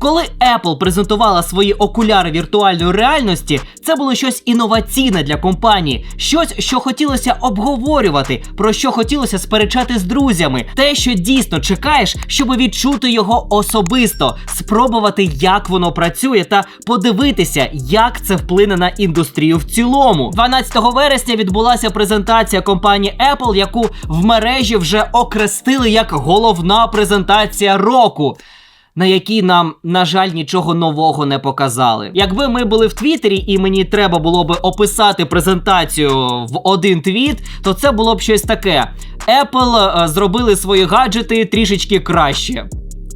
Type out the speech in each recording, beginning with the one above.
Коли Apple презентувала свої окуляри віртуальної реальності, це було щось інноваційне для компанії, щось, що хотілося обговорювати, про що хотілося сперечати з друзями, те, що дійсно чекаєш, щоб відчути його особисто, спробувати, як воно працює, та подивитися, як це вплине на індустрію в цілому. 12 вересня відбулася презентація компанії Apple, яку в мережі вже окрестили як головна презентація року. На якій нам, на жаль, нічого нового не показали. Якби ми були в Твіттері і мені треба було би описати презентацію в один твіт, то це було б щось таке: Apple е, зробили свої гаджети трішечки краще.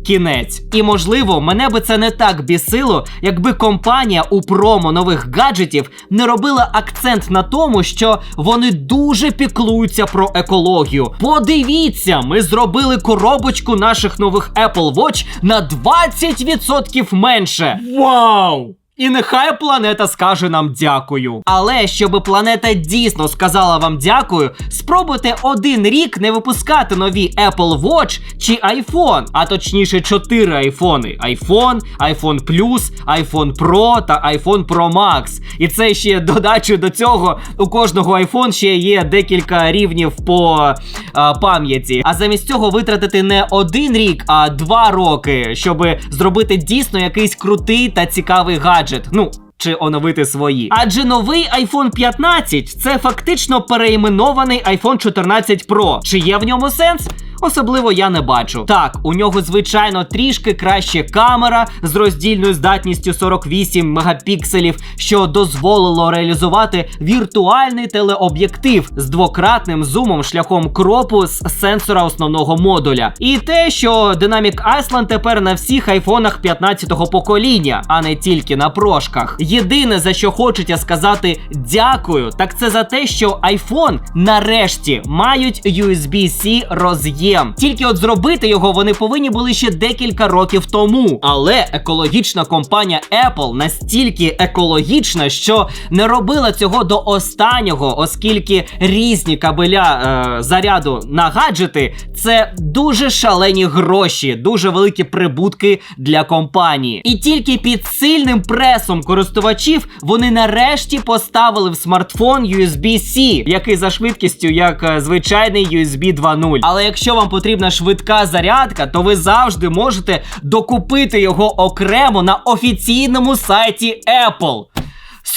Кінець. І можливо, мене би це не так бісило, якби компанія у промо нових гаджетів не робила акцент на тому, що вони дуже піклуються про екологію. Подивіться, ми зробили коробочку наших нових Apple Watch на 20% менше. Вау! І нехай планета скаже нам дякую. Але щоб планета дійсно сказала вам дякую, спробуйте один рік не випускати нові Apple Watch чи iPhone, а точніше 4 айфони: iPhone, iPhone Plus, iPhone Pro та iPhone Pro Max. І це ще додачу до цього. У кожного iPhone ще є декілька рівнів по а, пам'яті. А замість цього витратити не один рік, а два роки, щоб зробити дійсно якийсь крутий та цікавий гаджет. Ну. Чи оновити свої. Адже новий iPhone 15 це фактично переіменований iPhone 14 Pro. Чи є в ньому сенс? Особливо я не бачу. Так, у нього, звичайно, трішки краще камера з роздільною здатністю 48 мегапікселів, що дозволило реалізувати віртуальний телеоб'єктив з двократним зумом шляхом кропу з сенсора основного модуля. І те, що Dynamic Island тепер на всіх айфонах 15-го покоління, а не тільки на прошках. Єдине за що хочеться сказати дякую, так це за те, що iPhone нарешті мають USB-C роз'єм. Тільки от зробити його вони повинні були ще декілька років тому. Але екологічна компанія Apple настільки екологічна, що не робила цього до останнього, оскільки різні кабеля е, заряду на гаджети це дуже шалені гроші, дуже великі прибутки для компанії. І тільки під сильним пресом користувачів вони нарешті поставили в смартфон USB-C, який за швидкістю як е, звичайний USB 2.0. Але якщо вам потрібна швидка зарядка, то ви завжди можете докупити його окремо на офіційному сайті Apple.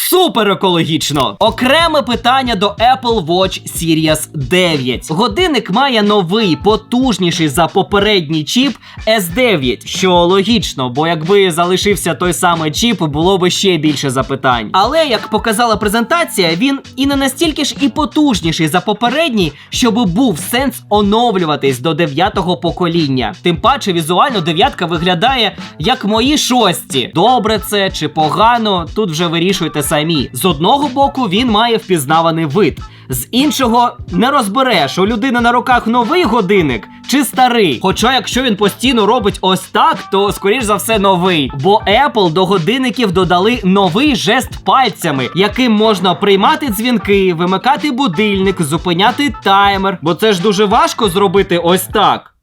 Супер екологічно! Окреме питання до Apple Watch Series 9. Годинник має новий, потужніший за попередній чіп S9, що логічно, бо якби залишився той самий чіп, було б ще більше запитань. Але як показала презентація, він і не настільки ж і потужніший за попередній, щоб був сенс оновлюватись до дев'ятого покоління. Тим паче, візуально дев'ятка виглядає як мої шості. Добре це чи погано, тут вже вирішуйте самі. З одного боку він має впізнаваний вид. З іншого не розбереш, у людини на руках новий годинник чи старий. Хоча, якщо він постійно робить ось так, то скоріш за все новий. Бо Apple до годинників додали новий жест пальцями, яким можна приймати дзвінки, вимикати будильник, зупиняти таймер. Бо це ж дуже важко зробити ось так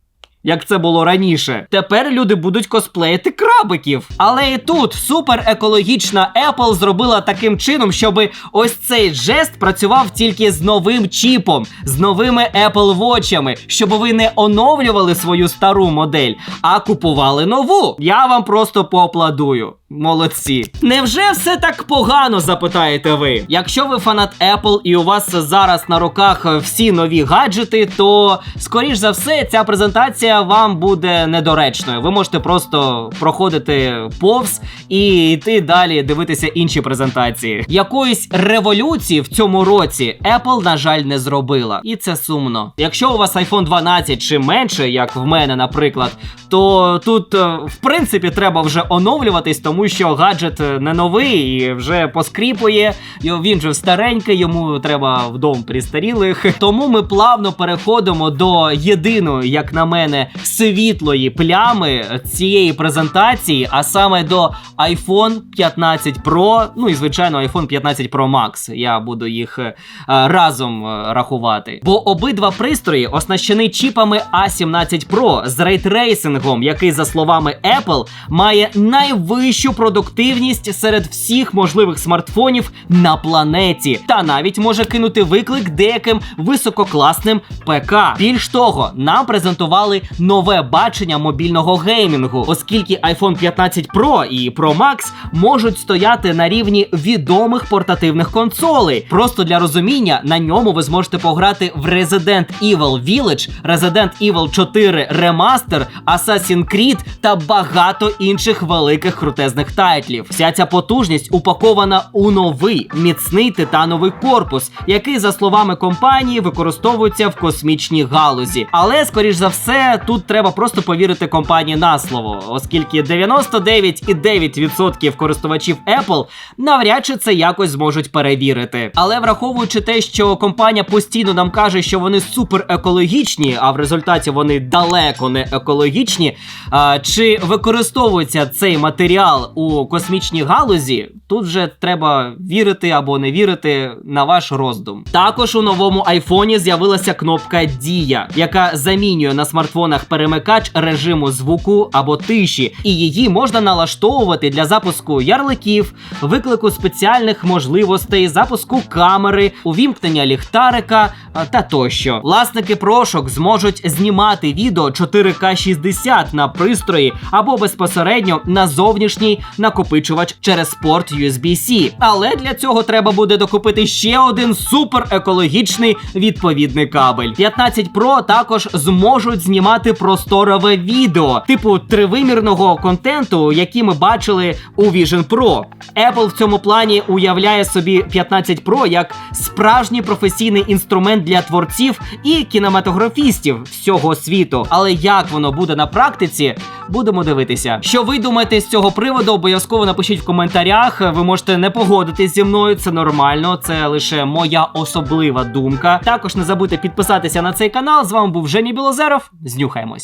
як це було раніше. Тепер люди будуть косплеїти крабиків. Але і тут супер екологічна Apple зробила таким чином, щоб ось цей жест працював тільки з новим чіпом, з новими Apple Watch'ами, щоб ви не оновлювали свою стару модель, а купували нову. Я вам просто поаплодую. Молодці. Невже все так погано, запитаєте ви? Якщо ви фанат Apple і у вас зараз на руках всі нові гаджети, то скоріш за все ця презентація вам буде недоречною. Ви можете просто проходити повз і йти далі дивитися інші презентації. Якоїсь революції в цьому році Apple, на жаль, не зробила, і це сумно. Якщо у вас iPhone 12 чи менше, як в мене, наприклад, то тут е, в принципі треба вже оновлюватись, тому що гаджет е, не новий і вже поскріпує. Він же старенький, йому треба в дом пристарілих. Тому ми плавно переходимо до єдиної, як на мене, світлої плями цієї презентації, а саме до iPhone 15 Pro, ну і звичайно iPhone 15 Pro Max. Я буду їх е, разом е, рахувати. Бо обидва пристрої оснащені чіпами A17 Pro з рейтрейсингом, який, за словами Apple, має найвищу продуктивність серед всіх можливих смартфонів на планеті, та навіть може кинути виклик деяким висококласним ПК. Більш того, нам презентували нове бачення мобільного геймінгу, оскільки iPhone 15 Pro і Pro Max можуть стояти на рівні відомих портативних консолей. Просто для розуміння, на ньому ви зможете пограти в Resident Evil Village, Resident Evil 4 Remaster, Assassin's Creed та багато інших великих крутезних тайтлів. Вся ця потужність упакована у новий міцний титановий корпус, який, за словами компанії, використовується в космічній галузі. Але, скоріш за все, тут треба просто повірити компанії на слово, оскільки 99,9% користувачів Apple навряд чи це якось зможуть перевірити. Але враховуючи те, що компанія постійно нам каже, що вони супер екологічні, а в результаті вони далеко не екологічні. А, чи використовується цей матеріал у космічній галузі? Тут вже треба вірити або не вірити на ваш роздум. Також у новому айфоні з'явилася кнопка Дія, яка замінює на смартфонах перемикач режиму звуку або тиші, і її можна налаштовувати для запуску ярликів, виклику спеціальних можливостей, запуску камери, увімкнення ліхтарика та тощо. Власники прошок зможуть знімати відео 4К 60 на пристрої або безпосередньо на зовнішній накопичувач через порт USB-C. Але для цього треба буде докупити ще один супер екологічний відповідний кабель. 15 Pro також зможуть знімати просторове відео, типу тривимірного контенту, який ми бачили у Vision Pro. Apple в цьому плані уявляє собі 15 Pro як справжній професійний інструмент для творців і кінематографістів всього світу. Але як воно буде на практиці, будемо дивитися. Що ви думаєте з цього приводу? Обов'язково напишіть в коментарях. Ви можете не погодитись зі мною, це нормально, це лише моя особлива думка. Також не забудьте підписатися на цей канал. З вами був Жені Білозеров. Знюхаємось.